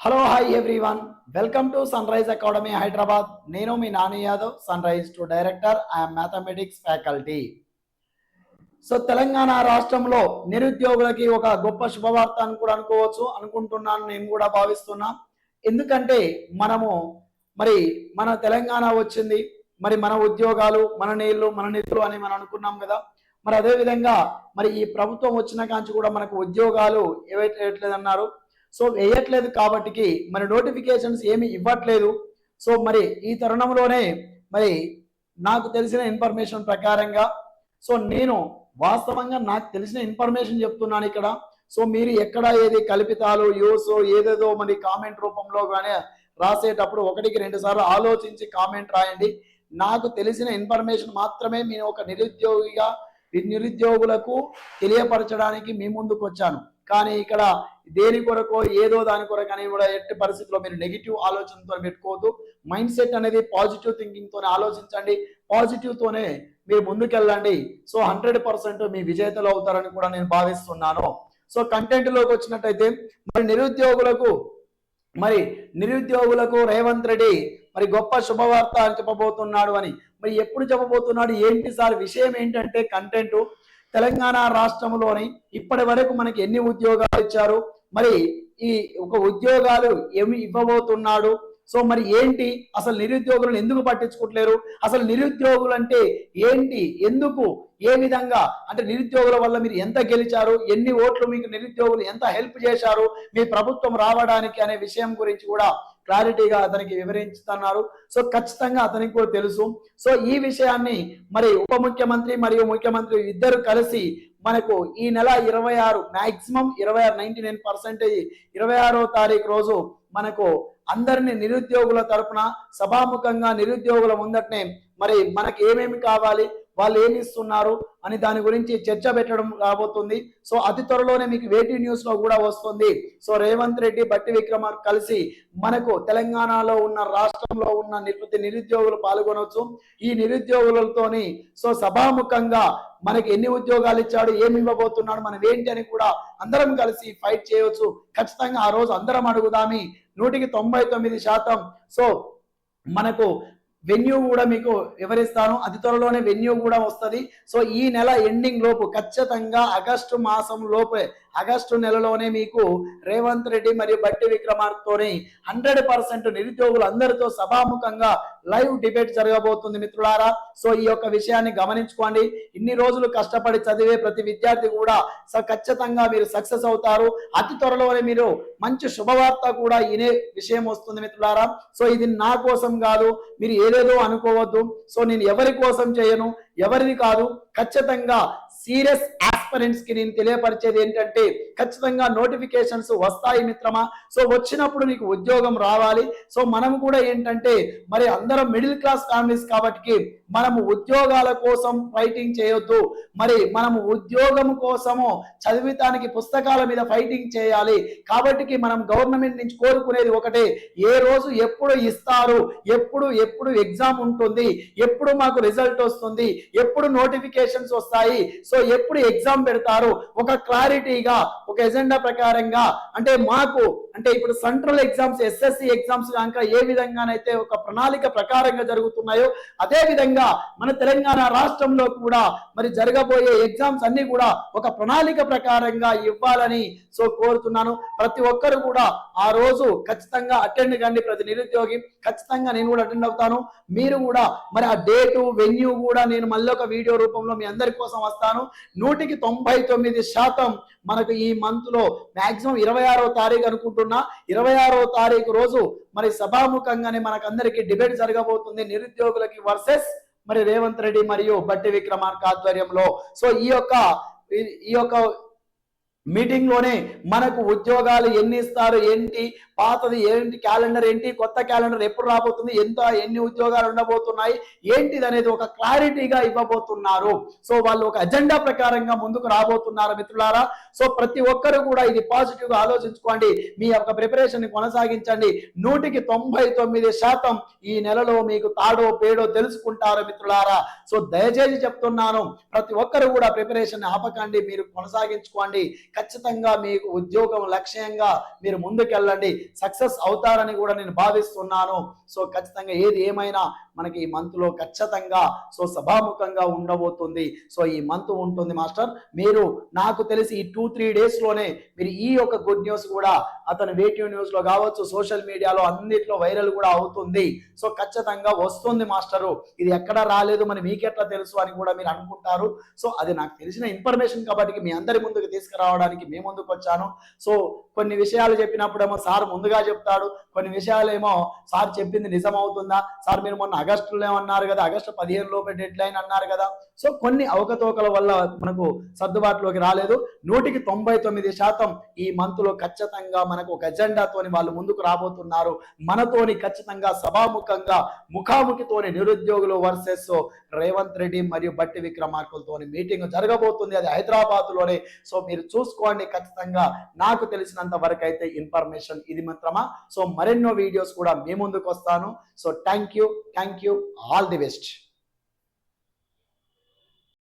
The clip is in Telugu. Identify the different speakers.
Speaker 1: Hello hi everyone welcome to sun rise academy Hyderabad నేను మీ Nani Yadav sun rise to director I'm mathematics faculty so Telangana రాష్ట్రంలో నిరుద్యోగులకి ఒక గొప్ప శుభవార్త అని కూడా అనుకోవచ్చు అనుకుంటున్నాను నేను కూడా భావిస్తున్నా ఎందుకంటే మనము మరి మన తెలంగాణ వచ్చింది మరి మన ఉద్యోగాలు మన నీళ్ళు మన నిధులు అని మనం అనుకున్నాం కదా మరి అదే విధంగా మరి ఈ ప్రభుత్వం వచ్చిన కాంచి కూడా మనకు ఉద్యోగాలు ఏవైతే అన్నారు సో వేయట్లేదు కాబట్టికి మరి నోటిఫికేషన్స్ ఏమి ఇవ్వట్లేదు. సో మరి ఈ తరుణంలోనే మరి నాకు తెలిసిన ఇన్ఫర్మేషన్ ప్రకారంగా సో నేను వాస్తవంగా నాకు తెలిసిన ఇన్ఫర్మేషన్ చెప్తున్నాను ఇక్కడ. సో మీరు ఎక్కడ ఏది కల్పితాలు యూస్ ఏదేదో మరి కామెంట్ రూపంలో కానీ రాసేటప్పుడు ఒకటికి రెండు సార్లు ఆలోచించి కామెంట్ రాయండి. నాకు తెలిసిన ఇన్ఫర్మేషన్ మాత్రమే నేను ఒక నిరుద్యోగిగా నిరుద్యోగులకు తెలియపరచడానికి మీ ముందుకు వచ్చాను కానీ ఇక్కడ దేని కొరకో ఏదో దాని కొరకు అని కూడా ఎట్టి పరిస్థితిలో మీరు నెగిటివ్ ఆలోచనతో పెట్టుకోవద్దు. మైండ్ సెట్ అనేది పాజిటివ్ థింకింగ్తోనే ఆలోచించండి. పాజిటివ్ తోనే మీరు ముందుకెళ్ళండి. సో హండ్రెడ్ పర్సెంట్ మీ విజేతలు అవుతారని కూడా నేను భావిస్తున్నాను. సో కంటెంట్లోకి వచ్చినట్టయితే మరి నిరుద్యోగులకు మరి నిరుద్యోగులకు రేవంత్ రెడ్డి మరి గొప్ప శుభవార్త అని చెప్పబోతున్నాడు అని. మరి ఎప్పుడు చెప్పబోతున్నాడు? ఏంటి సార్ విషయం ఏంటంటే కంటెంట్ తెలంగాణ రాష్ట్రంలోని ఇప్పటి వరకు మనకి ఎన్ని ఉద్యోగాలు ఇచ్చారు? మరి ఈ ఒక ఉద్యోగాలు ఏమి ఇవ్వబోతున్నాడు? సో మరి ఏంటి? అసలు నిరుద్యోగులను ఎందుకు పట్టించుకోవట్లేరు? అసలు నిరుద్యోగులు అంటే ఏంటి? ఎందుకు? ఏ విధంగా? అంటే నిరుద్యోగుల వల్ల మీరు ఎంత గెలిచారు? ఎన్ని ఓట్లు మీకు నిరుద్యోగులు ఎంత హెల్ప్ చేశారు? మీ ప్రభుత్వం రావడానికి అనే విషయం గురించి కూడా క్లారిటీగా అతనికి వివరించుతున్నారు. సో ఖచ్చితంగా అతనికి కూడా తెలుసు. సో ఈ విషయాన్ని మరి ఉప ముఖ్యమంత్రి మరియు ముఖ్యమంత్రి ఇద్దరు కలిసి మనకు ఈ నెల ఇరవై ఆరు మ్యాక్సిమం ఇరవై ఆరు నైన్టీ నైన్ పర్సెంటేజ్ ఇరవై ఆరో తారీఖు రోజు మనకు అందరిని నిరుద్యోగుల తరపున సభాముఖంగా నిరుద్యోగుల ముందటనే మరి మనకి ఏమేమి కావాలి వాళ్ళు ఏమి ఇస్తున్నారు అని దాని గురించి చర్చ పెట్టడం రాబోతుంది సో అతి త్వరలోనే మీకు వేటి న్యూస్లో కూడా వస్తుంది. సో రేవంత్ రెడ్డి బట్టి విక్రమ కలిసి మనకు తెలంగాణలో ఉన్న రాష్ట్రంలో ఉన్న నిరుద్య నిరుద్యోగులు పాల్గొనవచ్చు ఈ నిరుద్యోగులతోని సో సభాముఖంగా మనకి ఎన్ని ఉద్యోగాలు ఇచ్చాడు ఏమి ఇవ్వబోతున్నాడు మనం ఏంటి అని కూడా అందరం కలిసి ఫైట్ చేయవచ్చు ఖచ్చితంగా ఆ రోజు అందరం అడుగుదామి. నూటికి తొంభై తొమ్మిది శాతం సో మనకు వెన్యూ కూడా మీకు వివరిస్తాను. అతి త్వరలోనే వెన్యూ కూడా వస్తుంది. సో ఈ నెల ఎండింగ్ లోపు ఖచ్చితంగా ఆగస్టు మాసం లోపే ఆగస్టు నెలలోనే మీకు రేవంత్ రెడ్డి మరియు బట్టి విక్రమార్కతోని హండ్రెడ్ పర్సెంట్ నిరుద్యోగులు అందరితో సభాముఖంగా లైవ్ డిబేట్ జరగబోతుంది మిత్రులారా. సో ఈ యొక్క విషయాన్ని గమనించుకోండి. ఇన్ని రోజులు కష్టపడి చదివే ప్రతి విద్యార్థి కూడా సో ఖచ్చితంగా మీరు సక్సెస్ అవుతారు. అతి త్వరలోనే మీరు మంచి శుభవార్త కూడా ఇనే విషయం వస్తుంది మిత్రులారా. సో ఇది నా కోసం కాదు మీరు ఏదేదో అనుకోవద్దు. సో నేను ఎవరి కోసం చేయను? ఎవరిని కాదు. ఖచ్చితంగా సీరియస్ ఆస్పరెంట్స్కి నేను తెలియపరిచేది ఏంటంటే ఖచ్చితంగా నోటిఫికేషన్స్ వస్తాయి మిత్రమా? సో వచ్చినప్పుడు నీకు ఉద్యోగం రావాలి. సో మనం కూడా ఏంటంటే మరి అందరం మిడిల్ క్లాస్ ఫ్యామిలీస్ కాబట్టి మనము ఉద్యోగాల కోసం ఫైటింగ్ చేయొద్దు. మరి మనము ఉద్యోగం కోసము చదివితానికి పుస్తకాల మీద ఫైటింగ్ చేయాలి. కాబట్టి మనం గవర్నమెంట్ నుంచి కోరుకునేది ఒకటే ఏ రోజు ఎప్పుడు ఇస్తారు ఎప్పుడు ఎప్పుడు ఎగ్జామ్ ఉంటుంది ఎప్పుడు మాకు రిజల్ట్ వస్తుంది ఎప్పుడు నోటిఫికేషన్స్ వస్తాయి. సో ఎప్పుడు ఎగ్జామ్ పెడతారు. ఒక క్లారిటీగా ఒక ఎజెండా ప్రకారంగా. అంటే మాకు అంటే ఇప్పుడు సెంట్రల్ ఎగ్జామ్స్ ఎస్ఎస్సి ఎగ్జామ్స్ కనుక ఏ విధంగానైతే ఒక ప్రణాళిక ప్రకారంగా జరుగుతున్నాయో అదే విధంగా మన తెలంగాణ రాష్ట్రంలో కూడా మరి జరగబోయే ఎగ్జామ్స్ అన్ని కూడా ఒక ప్రణాళిక ప్రకారంగా ఇవ్వాలని సో కోరుతున్నాను. ప్రతి ఒక్కరు కూడా ఆ రోజు ఖచ్చితంగా అటెండ్ కండి ప్రతి నిరుద్యోగి. ఖచ్చితంగా నేను కూడా అటెండ్ అవుతాను. మీరు కూడా మరి ఆ డేటు వెన్యూ కూడా నేను మళ్ళీ ఒక వీడియో రూపంలో మీ అందరి కోసం వస్తాను. నూటికి తొంభై తొమ్మిది శాతం మనకు ఈ మంత్లో మాక్సిమం ఇరవై ఆరో తారీఖు అనుకుంటున్నా. ఇరవై ఆరో తారీఖు రోజు మరి సభాముఖంగానే మనకందరికీ డిబేట్ జరగబోతుంది. నిరుద్యోగులకి వర్సెస్ మరి రేవంత్ రెడ్డి మరియు బట్టి విక్రమార్క ఆధ్వర్యంలో. సో ఈ యొక్క ఈ యొక్క మీటింగ్లోనే మనకు ఉద్యోగాలు ఎన్ని ఇస్తారు ఏంటి పాతది ఏంటి క్యాలెండర్ ఏంటి కొత్త క్యాలెండర్ ఎప్పుడు రాబోతుంది ఎంత ఎన్ని ఉద్యోగాలు ఉండబోతున్నాయి ఏంటిది అనేది ఒక క్లారిటీగా ఇవ్వబోతున్నారు. సో వాళ్ళు ఒక అజెండా ప్రకారంగా ముందుకు రాబోతున్నారు మిత్రులారా. సో ప్రతి ఒక్కరు కూడా ఇది పాజిటివ్గా ఆలోచించుకోండి. మీ యొక్క ప్రిపరేషన్ని కొనసాగించండి. నూటికి తొంభై తొమ్మిది శాతం ఈ నెలలో మీకు తాడో పేడో తెలుసుకుంటారు మిత్రులారా. సో దయచేసి చెప్తున్నాను ప్రతి ఒక్కరు కూడా ప్రిపరేషన్ ఆపకండి మీరు కొనసాగించుకోండి. ఖచ్చితంగా మీకు ఉద్యోగం లక్ష్యంగా మీరు ముందుకెళ్ళండి. సక్సెస్ అవుతారని కూడా నేను భావిస్తున్నాను. సో ఖచ్చితంగా ఏది ఏమైనా మనకి ఈ మంత్లో ఖచ్చితంగా సో సభాముఖంగా ఉండబోతుంది. సో ఈ మంత్ ఉంటుంది మాస్టర్. మీరు నాకు తెలిసి ఈ టూ త్రీ డేస్లోనే మీరు ఈ యొక్క గుడ్ న్యూస్ కూడా అతను వేటివ్ న్యూస్లో కావచ్చు సోషల్ మీడియాలో అన్నిట్లో వైరల్ కూడా అవుతుంది. సో ఖచ్చితంగా వస్తుంది మాస్టరు. ఇది ఎక్కడ రాలేదు మరి మీకెట్లా తెలుసు అని కూడా మీరు అనుకుంటారు. సో అది నాకు తెలిసిన ఇన్ఫర్మేషన్ కాబట్టి మీ అందరి ముందుకు తీసుకురావడం తీసుకురావడానికి మీ ముందుకు వచ్చాను. సో కొన్ని విషయాలు చెప్పినప్పుడేమో సార్ ముందుగా చెప్తాడు. కొన్ని విషయాలు ఏమో సార్ చెప్పింది నిజం అవుతుందా సార్ మీరు మొన్న ఆగస్టులో అన్నారు కదా ఆగస్టు పదిహేను లోపే డెడ్ లైన్ అన్నారు కదా. సో కొన్ని అవకతవకల వల్ల మనకు సర్దుబాటులోకి రాలేదు. నూటికి తొంభై తొమ్మిది శాతం ఈ మంత్లో ఖచ్చితంగా మనకు ఒక ఎజెండాతోని వాళ్ళు ముందుకు రాబోతున్నారు. మనతోని ఖచ్చితంగా సభాముఖంగా ముఖాముఖితోని నిరుద్యోగులు వర్సెస్ రేవంత్ రెడ్డి మరియు బట్టి విక్రమార్కులతోని మీటింగ్ జరగబోతుంది. అది హైదరాబాద్లోనే సో మీరు చూసుకోండి ఖచ్చితంగా. నాకు తెలిసినంత వరకు అయితే ఇన్ఫర్మేషన్ ఇది మాత్రమా? సో మరెన్నో వీడియోస్ కూడా మీ ముందుకు వస్తాను. So thank you thank you all the best